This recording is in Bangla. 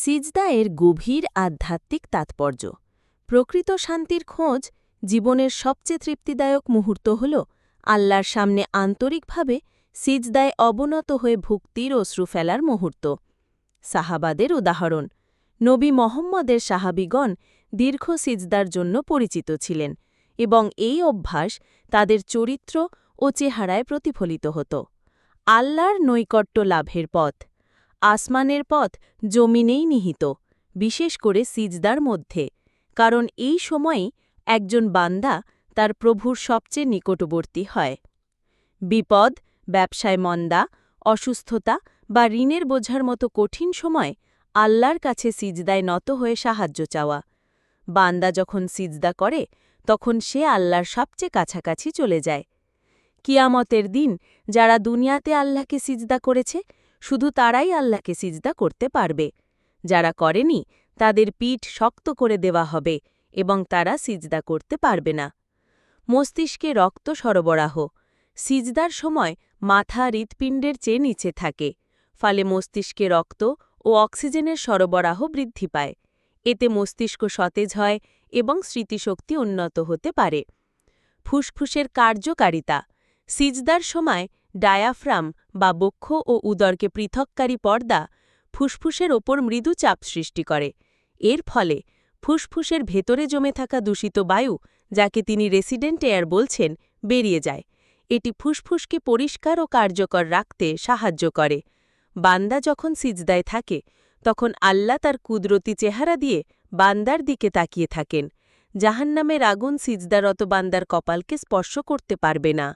সিজদা এর গভীর আধ্যাত্মিক তাৎপর্য। প্রকৃত শান্তির খোঁজ জীবনের সবচেয়ে তৃপ্তিদায়ক মুহূর্ত হল আল্লাহর সামনে আন্তরিকভাবে সিজদায় অবনত হয়ে ভুক্তির অশ্রু ফেলার মুহূর্ত। সাহাবাদের উদাহরণ, নবী মোহাম্মদের সাহাবিগণ দীর্ঘ সিজদার জন্য পরিচিত ছিলেন এবং এই অভ্যাস তাদের চরিত্র ও চেহারায় প্রতিফলিত হতো। আল্লাহর নৈকট্য লাভের পথ। আসমানের পথ জমিনেই নিহিত, বিশেষ করে সিজদার মধ্যে, কারণ এই সময়েই একজন বান্দা তার প্রভুর সবচেয়ে নিকটবর্তী হয়। বিপদ, ব্যবসায় মন্দা, অসুস্থতা বা ঋণের বোঝার মতো কঠিন সময় আল্লাহর কাছে সিজদায় নত হয়ে সাহায্য চাওয়া। বান্দা যখন সিজদা করে, তখন সে আল্লাহর সবচেয়ে কাছাকাছি চলে যায়। কিয়ামতের দিন যারা দুনিয়াতে আল্লাহকে সিজদা করেছে শুধু তারাই আল্লাহকে সিজদা করতে পারবে। যারা করেনি, তাদের পিঠ শক্ত করে দেওয়া হবে এবং তারা সিজদা করতে পারবে না। মস্তিষ্কে রক্ত সরবরাহ। সিজদার সময় মাথা হৃৎপিণ্ডের চেয়ে নিচে থাকে, ফলে মস্তিষ্কে রক্ত ও অক্সিজেনের সরবরাহ বৃদ্ধি পায়। এতে মস্তিষ্ক সতেজ হয় এবং স্মৃতিশক্তি উন্নত হতে পারে। ফুসফুসের কার্যকারিতা। সিজদার সময় ডায়াফ্রাম বা বক্ষ ও উদরকে পৃথককারী পর্দা ফুসফুসের ওপর মৃদু চাপ সৃষ্টি করে। এর ফলে ফুসফুসের ভেতরে জমে থাকা দূষিত বায়ু, যাকে তিনি রেসিডেন্ট এয়ার বলছেন, বেরিয়ে যায়। এটি ফুসফুসকে পরিষ্কার ও কার্যকর রাখতে সাহায্য করে। বান্দা যখন সিজদায় থাকে, তখন আল্লাহ তার কুদরতি চেহারা দিয়ে বান্দার দিকে তাকিয়ে থাকেন। জাহান্নামের আগুন সিজদারত বান্দার কপালকে স্পর্শ করতে পারবে না।